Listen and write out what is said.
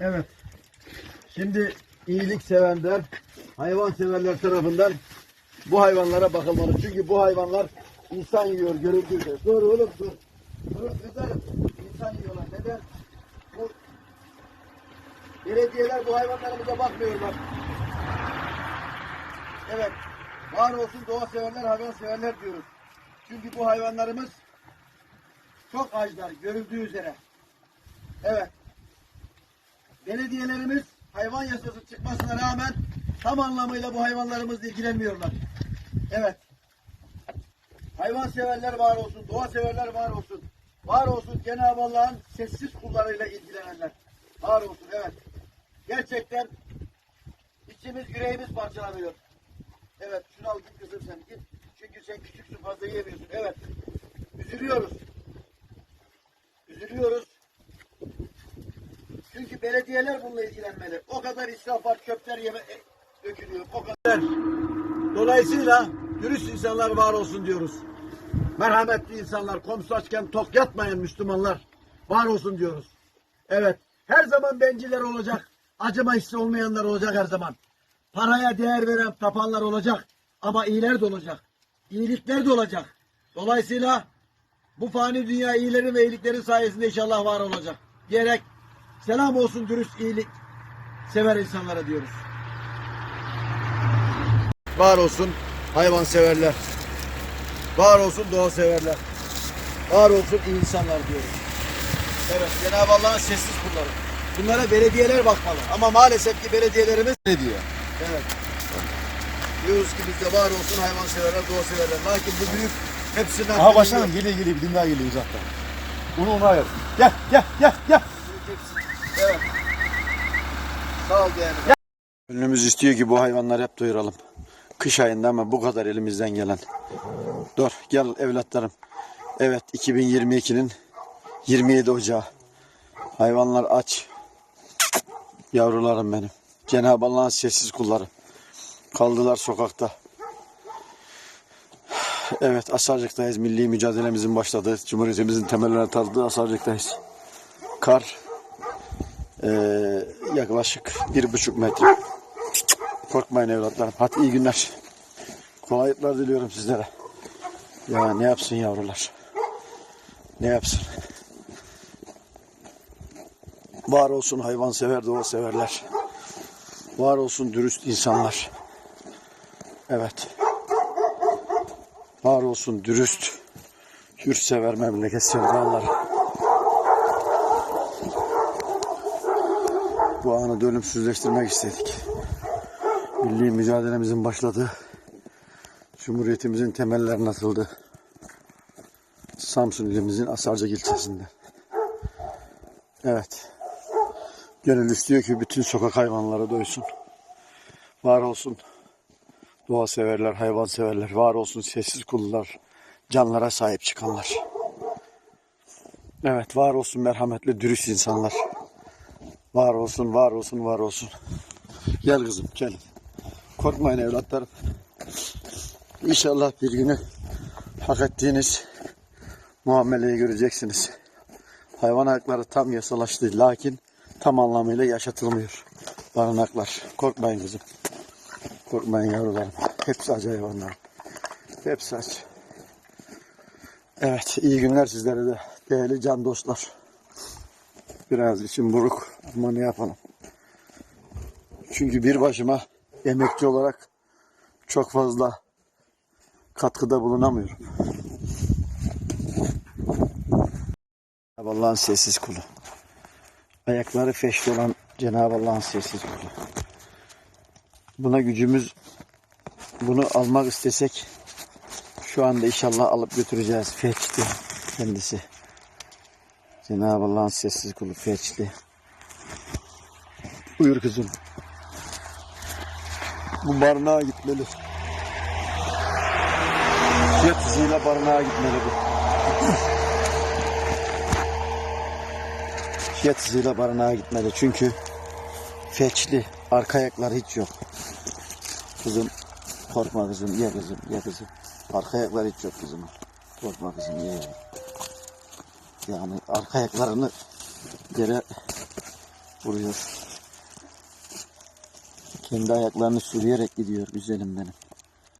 Evet. Şimdi iyilik sevenler, hayvan severler tarafından bu hayvanlara bakılmalı. Çünkü bu hayvanlar insan yiyor görüldüğü üzere. Dur oğlum dur. Dur kızarım. İnsan yiyorlar. Neden? Bu belediyeler bu hayvanlarımıza bakmıyorlar. Evet. Var olsun doğa severler, hayvan severler diyoruz. Çünkü bu hayvanlarımız çok açlar görüldüğü üzere. Evet. Belediyelerimiz hayvan yasası çıkmasına rağmen tam anlamıyla bu hayvanlarımızla ilgilenmiyorlar. Evet. Hayvan severler var olsun, doğa severler var olsun. Var olsun Cenab-ı Allah'ın sessiz kullarıyla ilgilenenler. Var olsun evet. Gerçekten içimiz yüreğimiz parçalanıyor. Evet şunu al git kızım sen git. Çünkü sen küçüksün fazla yiyemiyorsun. Evet. Üzülüyoruz. Üzülüyoruz. Belediyeler bununla ilgilenmeli. O kadar israf var, çöpler yeme e, dökülüyor. O kadar. Dolayısıyla dürüst insanlar var olsun diyoruz. Merhametli insanlar, komşu açken tok yatmayan Müslümanlar var olsun diyoruz. Evet. Her zaman benciller olacak. Acıma hissi olmayanlar olacak her zaman. Paraya değer veren tapanlar olacak. Ama iyiler de olacak. İyilikler de olacak. Dolayısıyla bu fani dünya iyilerin ve iyiliklerin sayesinde inşallah var olacak. Diyerek selam olsun dürüst iyilik sever insanlara diyoruz. Var olsun hayvan severler. Var olsun doğa severler. Var olsun iyi insanlar diyoruz. Evet Cenab-ı Allah'ın sessiz kulları. Bunlara belediyeler bakmalı. Ama maalesef ki belediyelerimiz ne diyor? Evet. Diyoruz ki bizde var olsun hayvan severler, doğa severler. Lakin bu büyük hepsinden Aha başkanım geliyor geliyor bir daha geliyor uzaktan. Onu ona ayır. Gel gel gel gel. Sağ ol yani. Gönlümüz istiyor ki bu hayvanları hep doyuralım. Kış ayında ama bu kadar elimizden gelen. Dur gel evlatlarım. Evet 2022'nin 27 Ocağı. Hayvanlar aç. Yavrularım benim. Cenab-ı Allah'ın sessiz kulları. Kaldılar sokakta. Evet Asarcık'tayız. Milli mücadelemizin başladığı, Cumhuriyetimizin temellerini atıldığı Asarcık'tayız. Kar ee, yaklaşık bir buçuk metre. Korkmayın evlatlarım. Hadi iyi günler. Kolaylıklar diliyorum sizlere. Ya ne yapsın yavrular? Ne yapsın? Var olsun hayvan sever, doğa severler. Var olsun dürüst insanlar. Evet. Var olsun dürüst, yurtsever memleket sevdaları. Bu anı da ölümsüzleştirmek istedik. Milli mücadelemizin başladığı, Cumhuriyetimizin temellerinin atıldığı Samsun ilimizin Asarcık ilçesinde. Evet. Gönül istiyor ki bütün sokak hayvanları doysun. Var olsun doğa severler, hayvan severler. Var olsun sessiz kullar, canlara sahip çıkanlar. Evet, var olsun merhametli, dürüst insanlar. Var olsun, var olsun, var olsun. Gel kızım, gel. Korkmayın evlatlarım. İnşallah bir günü hak ettiğiniz muameleyi göreceksiniz. Hayvan hakları tam yasalaştı. Lakin tam anlamıyla yaşatılmıyor. Barınaklar. Korkmayın kızım. Korkmayın yavrularım. Hepsi aç hayvanlar. Hepsi aç. Evet, iyi günler sizlere de. Değerli can dostlar. Biraz için buruk ama ne yapalım. Çünkü bir başıma emekçi olarak çok fazla katkıda bulunamıyorum. Cenab-ı Allah'ın sessiz kulu. Ayakları feşli olan Cenab-ı Allah'ın sessiz kulu. Buna gücümüz bunu almak istesek şu anda inşallah alıp götüreceğiz. Feçli kendisi. Cenab-ı Allah'ın sessiz kulu feçli. Buyur kızım. Bu barınağa gitmeli. Jet hızıyla barınağa gitmeli bu. Jet hızıyla barınağa gitmeli. Çünkü feçli. Arka ayakları hiç yok. Kızım korkma kızım. Ye kızım. Ye kızım. Arka ayakları hiç yok kızım. Korkma kızım. Ye. ye. Yani arka ayaklarını yere vuruyor. Kendi ayaklarını sürüyerek gidiyor güzelim benim.